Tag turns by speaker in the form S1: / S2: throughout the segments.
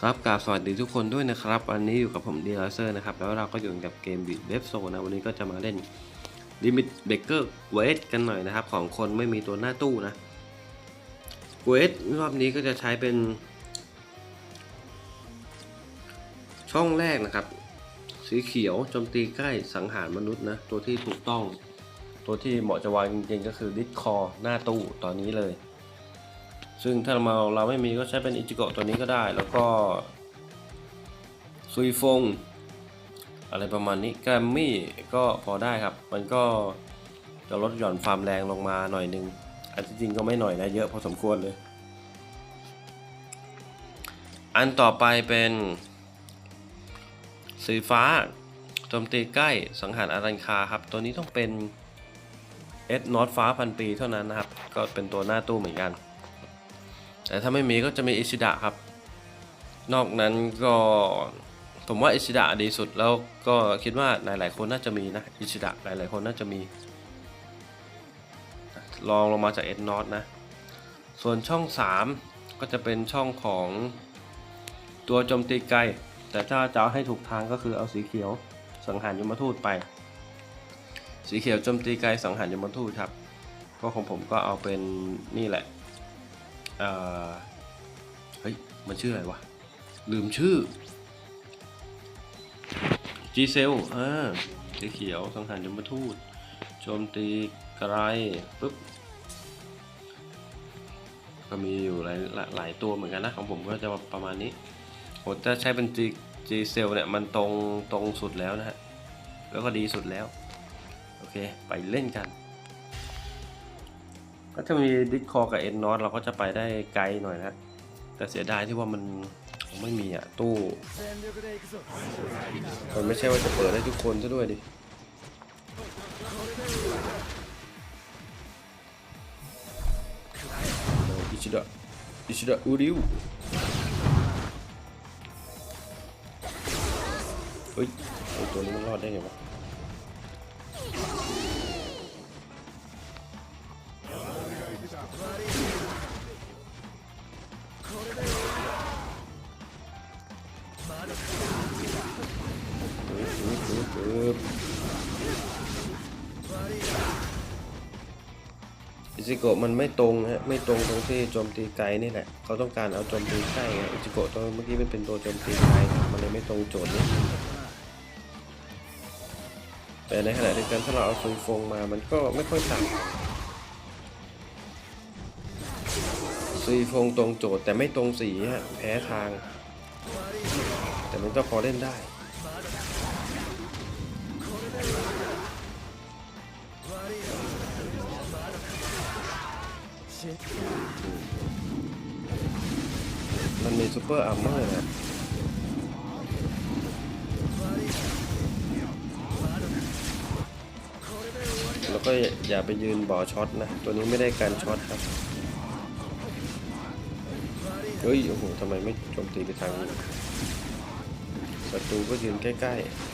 S1: ครับกราบสวัสดีทุกคนด้วยนะครับ วันนี้อยู่กับผมดีลเซอร์นะครับ แล้วเราก็อยู่กับเกมบิดเวฟโซนะวันนี้ก็จะมาเล่นลิมิตเบเกอร์เวสกันหน่อยนะครับ ของคนไม่มีตัวหน้าตู้นะเวสรอบนี้ก็จะใช้เป็น ช่องแรกนะครับ สีเขียวโจมตีใกล้สังหารมนุษย์นะ ตัวที่ถูกต้อง ตัวที่เหมาะจะวางจริงๆก็คือดิสคอหน้าตู้ตอนนี้เลย ซึ่งถ้าเราเราไม่มีก็ใช้เป็นอิจิโกะตัวนี้ก็ได้ แล้วก็ซุยฟง อะไรประมาณนี้แกรมมี่ก็พอได้ครับ มันก็จะลดหย่อนความแรงลงมาหน่อยนึงอันที่จริงก็ไม่หน่อยนะเยอะพอสมควรเลย อันต่อไปเป็นสีฟ้าโจมตีใกล้สังหารอารันคาครับ ตัวนี้ต้องเป็นเอสนอตฟ้าพันปีเท่านั้นนะครับ ก็เป็นตัวหน้าตู้เหมือนกัน แต่ถ้าไม่มีก็จะมีอิชิดะครับ นอกนั้นก็ผมว่าอิชิดะดีสุดแล้วก็คิดว่าหลายๆคนน่าจะมีนะอิชิดะหลายๆคนน่าจะมีลองลงมาจากเอ็นนอตนะ ส่วนช่อง 3 ก็จะเป็นช่องของตัวโจมตีไกล แต่ถ้าจะให้ถูกทางก็คือเอาสีเขียวสังหารยมทูตไป สีเขียวโจมตีไกลสังหารยมทูตครับ ก็ของผมก็เอาเป็นนี่แหละ เอ่อเฮ้ย มันชื่ออะไรวะ ลืมชื่อ G c e l อ่าสีเขียวสังหารยมทูตโจมตีไกลปุ๊บ ก็มีอยู่หลายหลายตัวเหมือนกันนะ ของผมก็จะประมาณนี้ผมจะใช้เป็น G G c e l เนี่ย มันตรงตรงสุดแล้วนะฮะ แล้วก็ดีสุดแล้ว โอเค ไปเล่นกัน ถ้ามีดิสคอกับเอ็นนอตเราก็จะไปได้ไกลหน่อยนะ แต่เสียดายที่ว่ามันไม่มีอะ ตู้ มันไม่ใช่ว่าจะเปิดได้ทุกคนซะด้วยดิอิชิดะอิชิดะอูริวเฮ้ยตัวนี้มันรอดได้ไงวะ อิจิโกะมันไม่ตรงฮะไม่ตรงตรงที่โจมตีไกลนี่แหละเขาต้องการเอาโจมตีใกล้ไงอิจิโกะตัวเมื่อกี้มันเป็นตัวโจมตีไกลมันเลยไม่ตรงโจทย์นี้แต่ในขณะเดียวกันถ้าเราเอาซุยฟงมามันก็ไม่ค่อยต่าง ซุยฟงตรงโจทย์แต่ไม่ตรงสีฮะแพ้ทาง แต่มันก็พอเล่นได้มันมีซูเปอร์อาร์เมอร์นะแล้วก็อย่าไปยืนบ่อช็อตนะ ตัวนี้ไม่ได้การช็อตครับ เฮ้ยโอ้โหทำไมไม่โจมตีไปทางศัตรูก็ยืนใกล้ๆ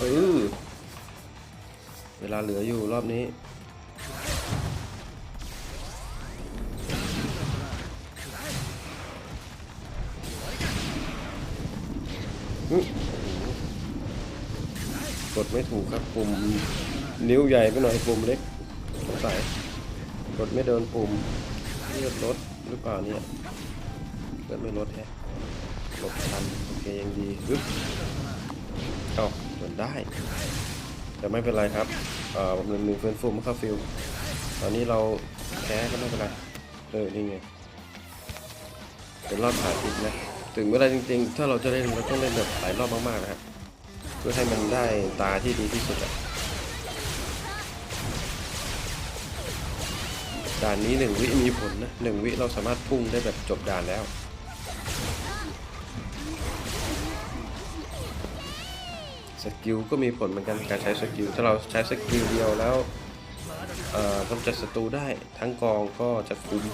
S1: เออเวลาเหลืออยู่รอบนี้ ไม่ถูกครับปุ่มนิ้วใหญ่ไปหน่อยปุ่มเล็กสงสัยกดไม่โดนปุ่มเลือดลดหรือเปล่าเนี่ยเลือดไม่ลดแฮะลดทันโอเคยังดีปึ๊บเอ้าจนได้แต่ไม่เป็นไรครับเอ่อผมหนึ่งเฟื่อนฟูมาเข้าฟิลตอนนี้เราแพ้ก็ไม่เป็นไรเออนี่ไงเป็นรอบผ่านอีกนะถึงเวลาจริงๆ ถ้าเราจะเล่นเราต้องเล่นแบบหลายรอบมากๆนะครับ เพื่อให้มันได้ตาที่ดีที่สุดอะด่านนี้หนึ่งวิมีผลนะหนึ่งวิเราสามารถพุ่งได้แบบจบด่านแล้วสกิลก็มีผลเหมือนกันการใช้สกิลถ้าเราใช้สกิลเดียวแล้วเอ่อกำจัดศัตรูได้ทั้งกองก็จะคุ้ม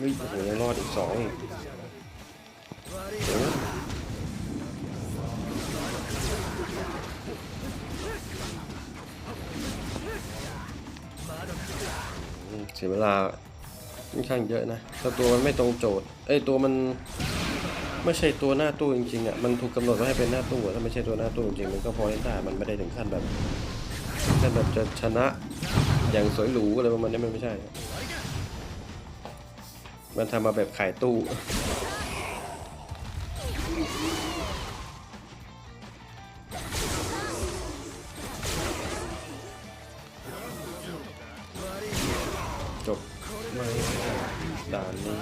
S1: เฮ้ยโอ้โหยังรอดอีกสองอีกเสียเวลาค่อนข้างเยอะนะถ้าตัวมันไม่ตรงโจทย์เอ้ตัวมันไม่ใช่ตัวหน้าตู้จริงๆอะมันถูกกำหนดไว้ให้เป็นหน้าตู้ถ้าไม่ใช่ตัวหน้าตู้จริงๆมันก็พอเล่นได้มันไม่ได้ถึงขั้นแบบขั้นแบบจะชนะอย่างสวยหรูอะไรประมาณนี้มันไม่ใช่ มันทำมาแบบขายตู้ จบไหมด่านนี้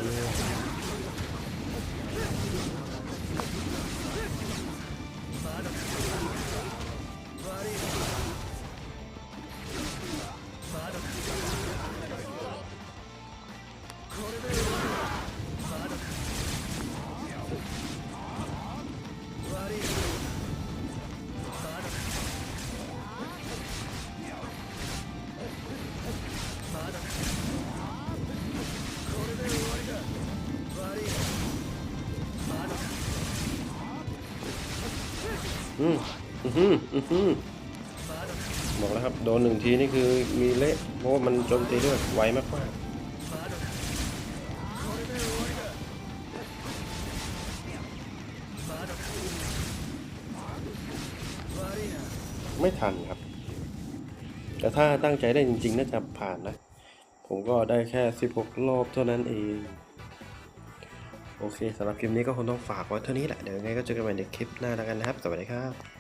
S1: อืมอือหืออือหือบอกแล้วครับโดนหนึ่งทีนี่คือมีเละเพราะว่ามันโจมตีด้วยไวมากๆไม่ทันครับ แต่ถ้าตั้งใจได้จริงๆน่าจะผ่านนะ ผมก็ได้แค่ 16 รอบเท่านั้นเอง โอเคสำหรับคลิปนี้ก็คงต้องฝากไว้เท่านี้แหละ เดี๋ยวยังไงก็เจอกันใหม่ในคลิปหน้าแล้วกันนะครับ สวัสดีครับ